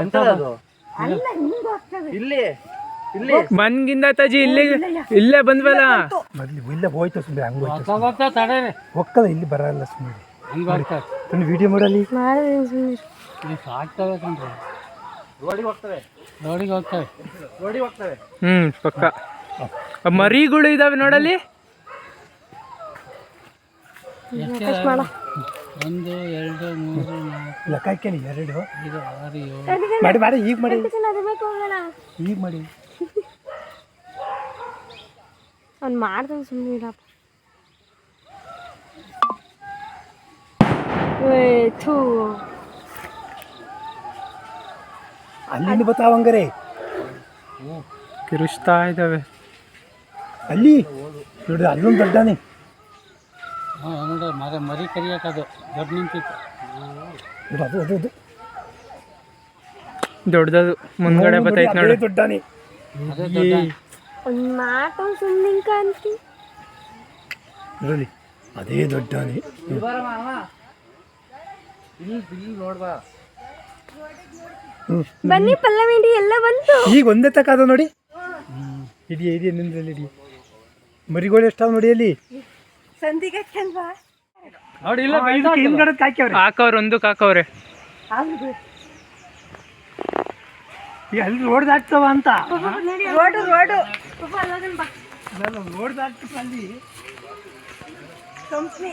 ಎಂತದದು ಇಲ್ಲಿ ಇಲ್ಲಿ. ಮನ್ಗಿಂದ ತಾಜಿ ಇಲ್ಲೇ ಇಲ್ಲೇ ಬಂದ್ವಲ್ಲ? ಮೊದ್ಲು ಇಲ್ಲೇ ಹೋಯ್ತು ಸುಮ್ಮನೆ ಹಂಗೆ ಹೋಯ್ತು ಹೋಗ್ತದೆ ಇಲ್ಲಿ ಬರಲ್ಲ ಸುಮ್ಮನೆ ವಿಡಿಯೋ ಮಾಡಲಿ ಮಾಡಿದೀನಿ ಸುಮ್ಮನೆ ಇಲ್ಲಿ ಸಾಕ್ತವೆ ಕಣ್ರಿ. ರೋಡಿಗೆ ಹೋಗ್ತವೆ. ರೋಡಿಗೆ ಹೋಗ್ತವೆ. ರೋಡಿಗೆ ಹೋಗ್ತವೆ. ಹ್ಮ್ ಪಕ್ಕ. ಮರಿಗಳು ಇದಾವೆ ನೋಡಲ್ಲಿ? ಒಂದು ಎರಡು ಮೂರು ಲೆಕ್ಕ ಹಾಕ್ಯಾನಿ ಎರಡು. ಇದು ಆರು ಏಳು. ಮಾಡಿ ಮಾಡಿ ಈಗ ಮಾಡಿ. ಈಗ ಮಾಡಿ. ಅವ್ನು ಮಾಡ್ತಾನೆ ಸುಮ್ಮನೆ ಇರಪ್ಪ. ಥೂ. ಅಲ್ಲಿಂದ ಬತ್ತಾವಂಗರೆ ಕಿರುಸ್ತಾ ಇದ್ದಾವೆ. ಇದಾವೆ ಅಲ್ಲಿ? ನೋಡಿ ಅಲ್ಲೊಂದು ದೊಡ್ಡಾನೆ. ಮರ ಮರಿ ಕರಿಯೋಕದು ದೊಡ್ಡ ನಿಂತಿತ್ತು. ಅದು ಅದು ಅದು ದೊಡ್ಡದು ಮುಂದ್ಗಡೆ ನೋಡಿ, ದೊಡ್ಡಾನಿ. ಅದೇ ಮಾತು ಸುಮ್ಮನೆ ಕಾಂತಿ ಅಂತಿ ಅದೇ ದೊಡ್ಡಾನಿ. ಬನ್ನಿ ಪಲ್ಲವಿಡಿ ಎಲ್ಲ ಬಂತು. ಈಗ ಒಂದೇ ತಕಾದ ಅದ ನೋಡಿ. ಇಡಿ ಇಡಿ ನಿಂದ್ರಲ್ಲಿ ಇಡಿ. ಮರಿಗಳು ಎಷ್ಟಾವ ನೋಡಿ ಅಲ್ಲಿ? ಸಂದಿಗೆ ಕೆಲ್ವಾ ನೋಡಿ ಇಲ್ಲ ಹಿಂದ್ಗಡೆ ಹಾಕ್ಯವ್ರೆ. ಹಾಕವ್ರೆ ಒಂದಕ್ಕೆ ಹಾಕವ್ರೆ ಅಲ್ಲಿ ರೋಡ್ ದಾಟ್ತವ ಅಂತ? Road road. ಅಲ್ಲಿ. ಕಂಪ್ನಿ.